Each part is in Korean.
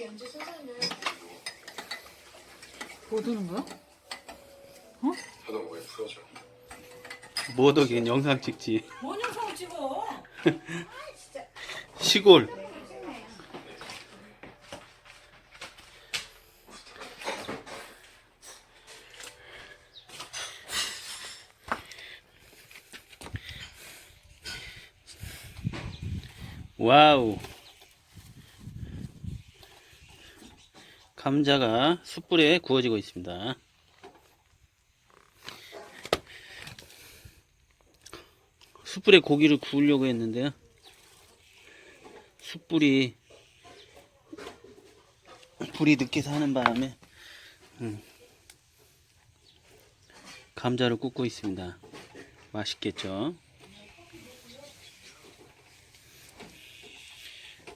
연주 소설은 뭐 드는 거야? 저도 뭐에 풀어줘. 뭐더긴 영상 찍지. 뭔 영상을 찍어? 시골. 와우. 감자가 숯불에 구워지고 있습니다. 숯불에 고기를 구우려고 했는데요. 숯불이 불이 늦게 사는 바람에 음, 감자를 굽고 있습니다. 맛있겠죠?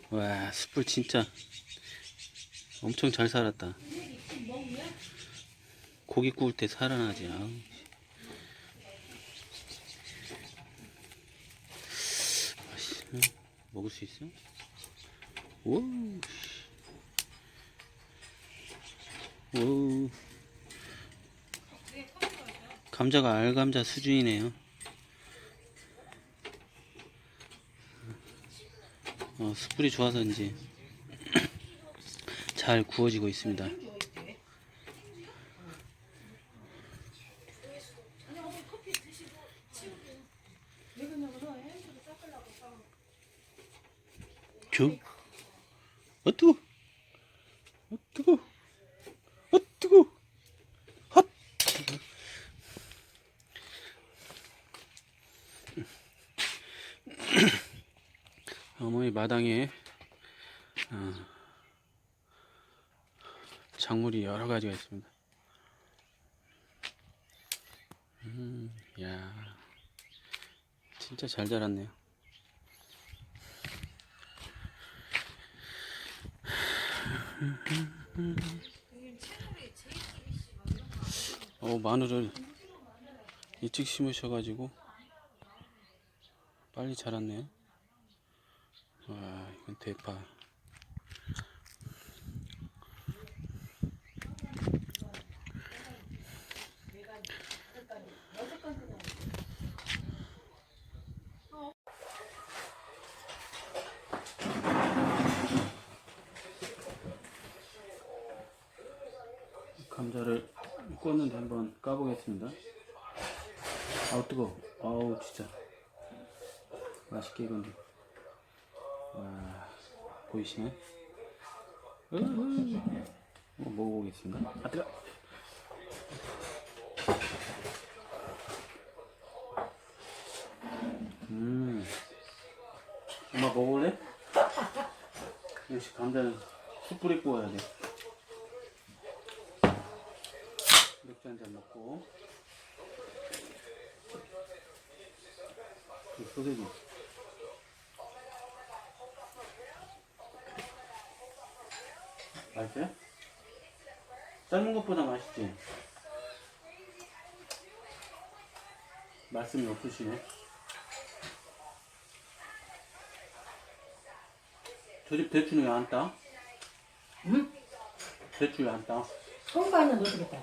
와 숯불 진짜 엄청 잘 살았다. 고기 구울 때 살아나지. 아우. 먹을 수 있어? 오. 오. 감자가 알감자 수준이네요. 어, 숯불이 좋아서인지 잘 구워지고 있습니다. 저, 어 뜨거, 어 뜨거, 어 뜨거, 핫. 어머니 마당에 어, 작물이 여러 가지가 있습니다. 음, 야, 진짜 잘 자랐네요. 어, 마늘을 일찍 심으셔가지고 빨리 자랐네요. 와, 이건 대파. 감자를 꽂는데 한번 까보겠습니다. 아우 뜨거. 아우 진짜 맛있게 익었네. 와 보이시나요? 으흐. 어, 먹어보겠습니다. 아 뜨거. 음. 엄마 먹을래? 역시 감자는 숯불에 구워야 돼. 맥주 한 잔 먹고 그 소세지 맛있어요? 삶은 것보다 맛있지? 말씀이 없으시네 저 집 대추는 왜 안 따? 응? 대추 왜 안 따? 송가는 어떻게 다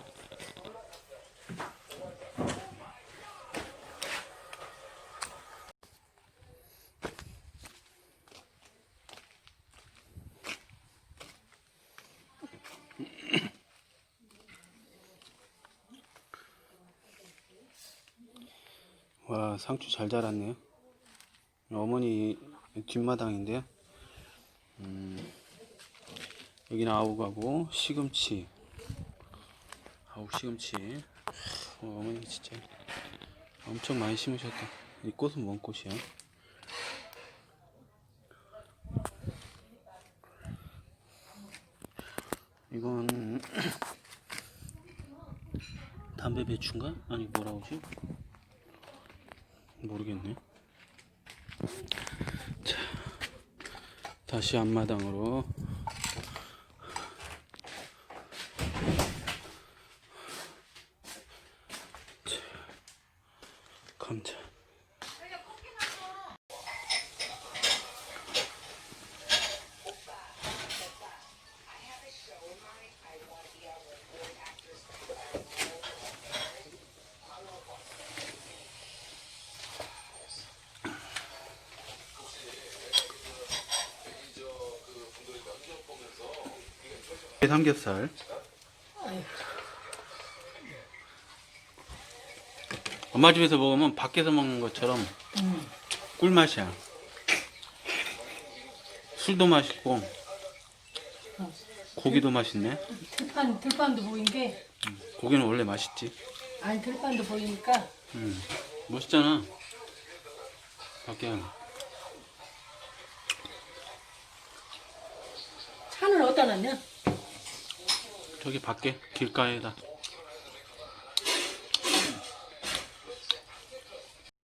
와 상추 잘 자랐네요. 어머니 뒷마당인데요. 음, 여기는 아욱하고 시금치. 아욱 시금치. 어, 어머니 진짜 엄청 많이 심으셨다. 이 꽃은 뭔 꽃이야? 이건 담배 배추인가? 아니 뭐라 고 지 모르겠네. 자, 다시 앞마당으로. 자, 감자. 삼겹살. 엄마 집에서 먹으면 밖에서 먹는 것처럼 음. 꿀맛이야. 술도 맛있고 어. 고기도 맛있네. 들판 들판도 보인 게 고기는 원래 맛있지. 아니 들판도 보이니까 음, 멋있잖아. 밖에 차는 어디다 놨냐? 저기 밖에 길가에다